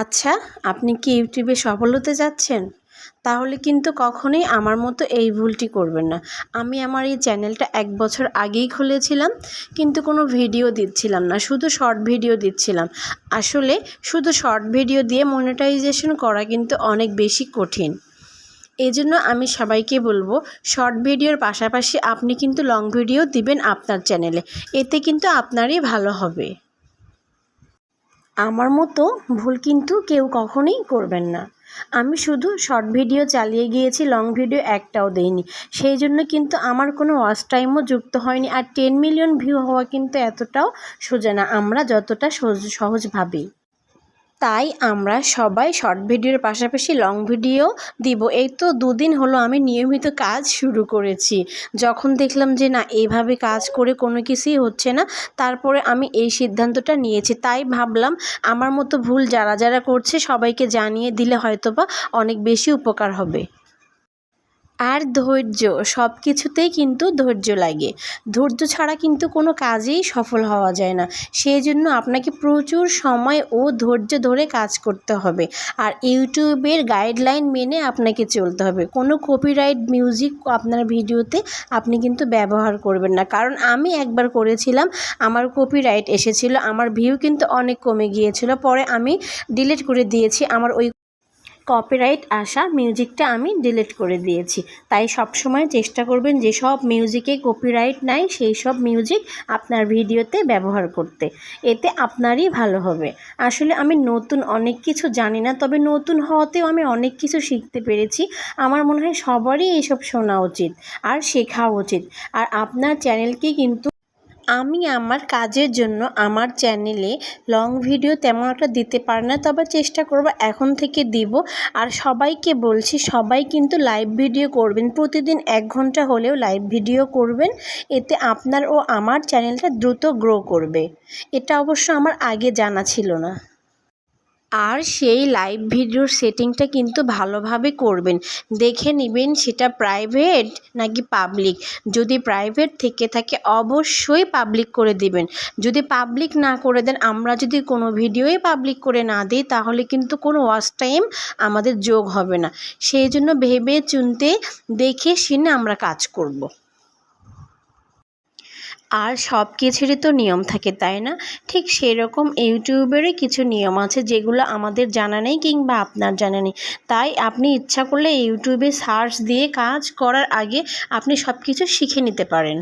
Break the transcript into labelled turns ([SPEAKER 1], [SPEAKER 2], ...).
[SPEAKER 1] আচ্ছা আপনি কি ইউটিউবে সফল হতে যাচ্ছেন? তাহলে কিন্তু কখনোই আমার মতো এই ভুলটি করবেন না। আমি আমার এই চ্যানেলটা এক বছর আগেই খুলেছিলাম, কিন্তু কোনো ভিডিও দিচ্ছিলাম না, শুধু শর্ট ভিডিও দিচ্ছিলাম। আসলে শুধু শর্ট ভিডিও দিয়ে মনিটাইজেশন করা কিন্তু অনেক বেশি কঠিন। এই জন্য আমি সবাইকে বলব, শর্ট ভিডিওর পাশাপাশি আপনি কিন্তু লং ভিডিও দিবেন আপনার চ্যানেলে। এতে কিন্তু আপনারই ভালো হবে। আমার মতো ভুল কিন্তু কেউ কখনোই করবেন না। আমি শুধু শর্ট ভিডিও চালিয়ে গিয়েছি, লং ভিডিও একটাও দেইনি। সেই জন্য কিন্তু আমার কোনো ওয়াশ টাইমও যুক্ত হয়নি আর টেন মিলিয়ন ভিউ হওয়া কিন্তু এতটাও সোজা না। আমরা যতটা সহজ সহজ ভাবি। তাই আমরা সবাই শর্ট ভিডিওর পাশাপাশি লং ভিডিও দিব। এই তো দুদিন হলো আমি নিয়মিত কাজ শুরু করেছি। যখন দেখলাম যে না এইভাবে কাজ করে কোনো কিছুই হচ্ছে না, তারপরে আমি এই সিদ্ধান্তটা নিয়েছি। তাই ভাবলাম, আমার মতো ভুল যারা যারা করছে সবাইকে জানিয়ে দিলে হয়তো বা অনেক বেশি উপকার হবে। আর ধৈর্য সব কিছুতেই কিন্তু ধৈর্য লাগে। ধৈর্য ছাড়া কিন্তু কোনো কাজেই সফল হওয়া যায় না। সেই জন্য আপনাকে প্রচুর সময় ও ধৈর্য ধরে কাজ করতে হবে। আর ইউটিউবের গাইডলাইন মেনে আপনাকে চলতে হবে। কোনো কপিরাইট মিউজিক আপনার ভিডিওতে আপনি কিন্তু ব্যবহার করবেন না। কারণ আমি একবার করেছিলাম, আমার কপিরাইট এসেছিল, আমার ভিউ কিন্তু অনেক কমে গিয়েছিল। পরে আমি ডিলিট করে দিয়েছি, আমার ওই কপিরাইট আসা মিউজিকটা আমি ডিলিট করে দিয়েছি। তাই সব সময় চেষ্টা করবেন যেসব মিউজিকে কপিরাইট নাই, সেই সব মিউজিক আপনার ভিডিওতে ব্যবহার করতে। এতে আপনারই ভালো হবে। আসলে আমি নতুন অনেক কিছু জানি না, তবে নতুন হওয়াতেও আমি অনেক কিছু শিখতে পেরেছি। আমার মনে হয় সবারই এসব শোনা উচিত আর শেখা উচিত। আর আপনার চ্যানেলকে কিন্তু আমি আমার কাজের জন্য আমার চ্যানেলে লং ভিডিও তেমন একটা দিতে পারি না, তবে চেষ্টা করব এখন থেকে দিব। আর সবাইকে বলছি, সবাই কিন্তু লাইভ ভিডিও করবেন। প্রতিদিন এক ঘণ্টা হলেও লাইভ ভিডিও করবেন। এতে আপনার ও আমার চ্যানেলটা দ্রুত গ্রো করবে। এটা অবশ্য আমার আগে জানা ছিল না। আর সেই লাইভ ভিডিওর সেটিংটা কিন্তু ভালোভাবে করবেন। দেখে নেবেন সেটা প্রাইভেট নাকি পাবলিক যদি প্রাইভেট থেকে থাকে, অবশ্যই পাবলিক করে দিবেন। যদি পাবলিক না করে দেন, আমরা যদি কোনো ভিডিওই পাবলিক করে না দিই, তাহলে কিন্তু কোনো ওয়াচ টাইম আমাদের যোগ হবে না। সেই জন্য ভেবে চুনতে দেখে শুনে আমরা কাজ করব। আর সব কিছুরই তো নিয়ম থাকে, তাই না? ঠিক সেরকম ইউটিউবেরই কিছু নিয়ম আছে যেগুলো আমাদের জানা নেই কিংবা আপনার জানা নেই। তাই আপনি ইচ্ছা করলে ইউটিউবে সার্চ দিয়ে কাজ করার আগে আপনি সব কিছু শিখে নিতে পারেন।